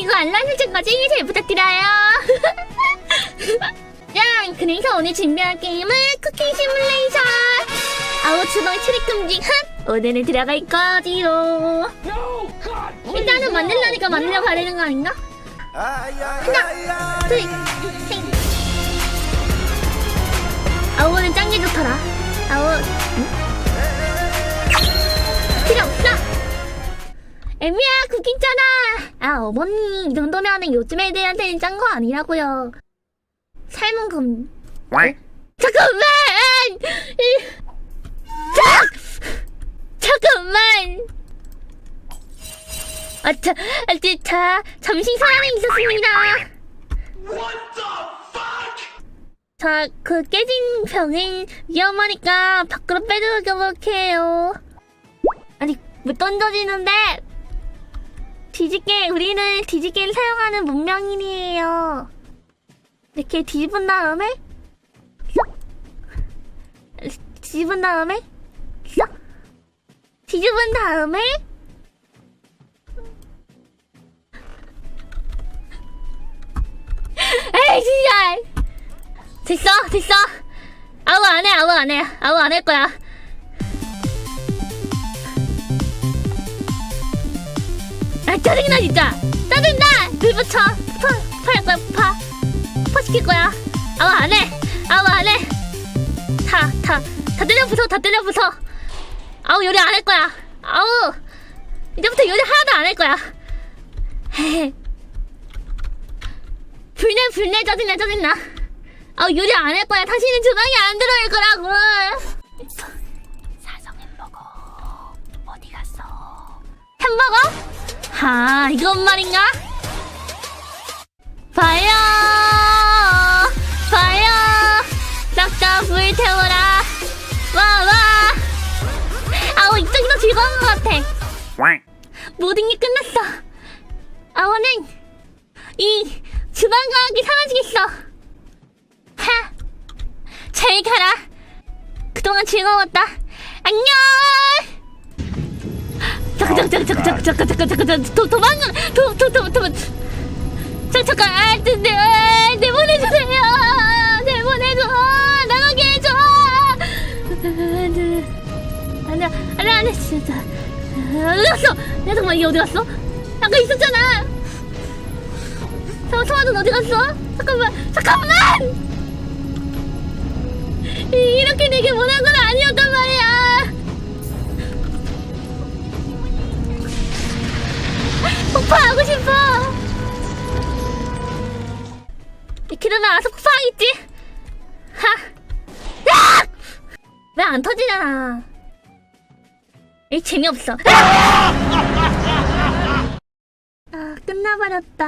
그리고 알람 설정까지 잘 부탁드려요. 짠! 그래서 오늘 준비한 게임은 쿠킹 시뮬레이션! 아우 주방 출입 금지 핫! 오늘은 들어갈 거지로. 일단은 만들려니까 만들려 가려는 거 아닌가? 하나, 둘, 셋. 아우는 짱게 좋더라. 애미야, 쿠킹 잖아! 아, 어머니, 이 정도면은 요즘 애들한테는 짠 거 아니라고요. 삶은 금. 잠깐만! 이- 자! 잠깐만! 아, 자, 아, 자, 자, 잠시 사랑이 있었습니다. 자, 그 깨진 병은 위험하니까 밖으로 빼도록 해요. 아니, 왜 던져지는데? 뒤집개, 우리는 뒤집개를 사용하는 문명인이에요. 이렇게 뒤집은 다음에, 쏙. 뒤집은 다음에, 쏙. 뒤집은 다음에, 에이, 진짜! 됐어, 됐어! 아우 안 해, 아우 안 해, 아우 안 할 거야. 아 짜증나 진짜. 짜증나. 물 붙여 파, 파할 거야 파, 파 시킬 거야. 아우 안해. 아우 안해. 다 다 다 때려 부숴 다 때려 부숴. 아우 요리 안 할 거야. 아우. 이제부터 요리 하나도 안 할 거야. 불내 불내. 짜증나 짜증나. 아우 요리 안 할 거야. 다시는 주방에 안 들어올 거라고 아, 이건 말인가? 봐요! 봐요! 싹다 불태워라! 와, 와! 아우, 이쪽이 더 즐거운 것 같아. 모든 게 끝났어. 아워는 이 주방 과학이 사라지겠어. 하! 잘 가라. 그동안 즐거웠다. 안녕! 잠깐 잠깐 잠깐 잠깐 잠깐 잠깐 잠깐 도, 도망가. 도도도 도망. 잠 잠깐 안돼 아, 네, 네, 아 네, 내보내주세요. 내보내줘. 나가게 해줘. 안돼 안돼 안돼 안돼 진짜. 아, 어디 갔어? 내 정말 이게 어디 갔어? 아까 있었잖아. 잠깐 소아는 어디 갔어? 잠깐만 잠깐만! 이렇게 내게 뭐라고 알아서 폭파하겠지? 하! 왜 안 터지잖아. 이 재미없어. 아, 끝나버렸다.